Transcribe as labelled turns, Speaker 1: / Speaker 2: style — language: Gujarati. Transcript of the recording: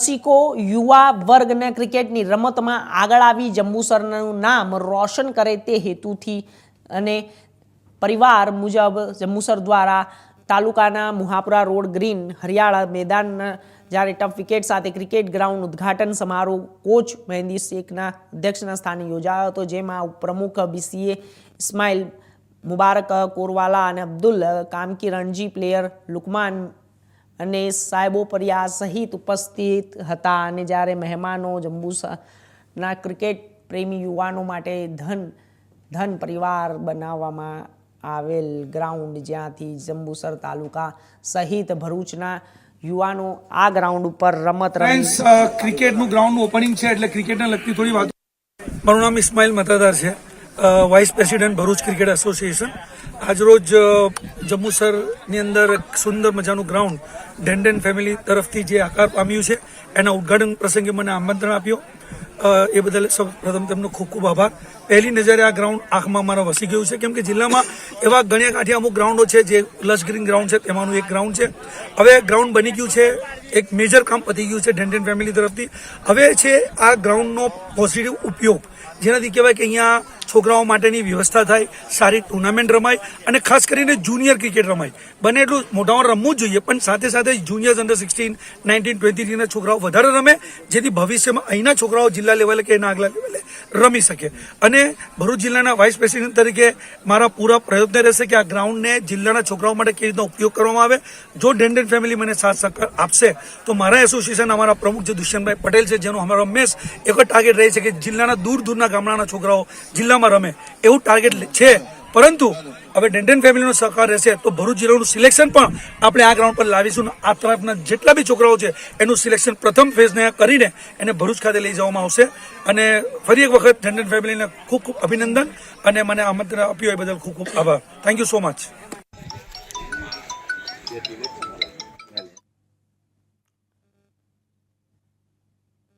Speaker 1: રસિકો યુવા વર્ગને ક્રિકેટની રમતમાં આગળ આવી. જંબુસરનું નામ રોશન કરે તે હેતુથી અને પરિવાર મુજબ જંબુસર દ્વારા તાલુકાના મુહાપુરા રોડ ગ્રીન હરિયાળા મેદાનના જ્યારે ટફ વિકેટ સાથે ક્રિકેટ ગ્રાઉન્ડ ઉદ્ઘાટન સમારોહ કોચ મહેંદી શેખના અધ્યક્ષના સ્થાને યોજાયો હતો, જેમાં પ્રમુખ બીસીએ ઇસ્માઇલ મુબારક, કોરવાલા અને અબ્દુલ કામકી રણજી, પ્લેયર લુકમાન અને સાહેબો પરિયા સહિત ઉપસ્થિત હતા. અને જ્યારે મહેમાનો જંબુસાના ક્રિકેટ પ્રેમી યુવાનો માટે ધન ધન પરિવાર બનાવવામાં આવેલ ગ્રાઉન્ડ જ્યાંથી જંબુસર તાલુકા સહિત ભરૂચના યુવાનો આ ગ્રાઉન્ડ ઉપર રમત રમી
Speaker 2: ક્રિકેટનું ગ્રાઉન્ડનું ઓપનિંગ છે એટલે ક્રિકેટને લગતી થોડી વાતો. મારું નામ ઇસ્માઇલ મતાદાર છે. Vice president Bharuch cricket association આજરોજ જંબુસરની અંદર એક સુંદર મજાનું ગ્રાઉન્ડ ડેન્ડન ફેમિલી તરફથી જે આકાર પામ્યું છે, એના ઉદ્ઘાટન પ્રસંગે મને આમંત્રણ આપ્યો. એ બદલ પ્રથમ તેમનો ખૂબ ખૂબ આભાર. પહેલી નજરે આ ગ્રાઉન્ડ આંખમાં મારા વસી ગયું છે, કેમ કે જિલ્લામાં એવા ગણ્યા કાંઠે અમુક ગ્રાઉન્ડો છે જે લશ ગ્રીન ગ્રાઉન્ડ છે, તેમાંનું એક ગ્રાઉન્ડ છે. હવે ગ્રાઉન્ડ બની ગયું છે એક મેજર કામ પતી ગયું છે ઢેન્ડેન ફેમિલી તરફથી. હવે છે આ ગ્રાઉન્ડનો પોઝિટિવ ઉપયોગ, જેનાથી કહેવાય કે અહીંયા છોકરાઓ માટેની વ્યવસ્થા થાય, સારી ટુર્નામેન્ટ રમાય અને ખાસ કરીને જુનિયર ક્રિકેટ રમાય. બને એટલું મોટામાં રમવું જોઈએ, પણ સાથે સાથે જુનિયર્સ અંડર સિક્સટીન નાઇન્ટીન ટ્વેન્ટીના છોકરાઓ વધારે રમે, જેથી ભવિષ્યમાં અહીંના છોકરાઓ જિલ્લા લેવલે કે એના આગલા લેવલે રમી શકે. અને ભરૂચ જિલ્લાના વાઇસ પ્રેસિડેન્ટ તરીકે મારા પૂરા પ્રયત્ન રહેશે કે આ ગ્રાઉન્ડને જિલ્લાના છોકરાઓ માટે કેવી રીતના ઉપયોગ કરવામાં આવે. જો ડેન્ડન ફેમિલી મને સાથ સહકાર આપશે તો મારા એસોસિએશન અમારા પ્રમુખ જે દુષ્યંતભાઈ પટેલ છે, જેનો અમારો હંમેશ એક જ ટાર્ગેટ રહે છે કે જિલ્લાના દૂર દૂરના ગામડાના છોકરાઓ જિલ્લામાં રમે. એવું ટાર્ગેટ છે. પરંતુ હવે ડેન્ડન ફેમિલીનો સહકાર રહેશે તો ભરૂચ જિલ્લાનું સિલેક્શન પણ આપણે આ ગ્રાઉન્ડ પર લાવીશું આ તરફના જેટલા બી છોકરાઓ છે, એનું સિલેક્શન પ્રથમ ફેઝને કરીને એને ભરૂચ ખાતે લઈ જવામાં આવશે. અને ફરી એક વખત ડેન્ડન ફેમિલીને ખૂબ ખૂબ અભિનંદન અને મને આમંત્રણ આપ્યું એ બદલ ખૂબ ખૂબ આભાર. Thank you so much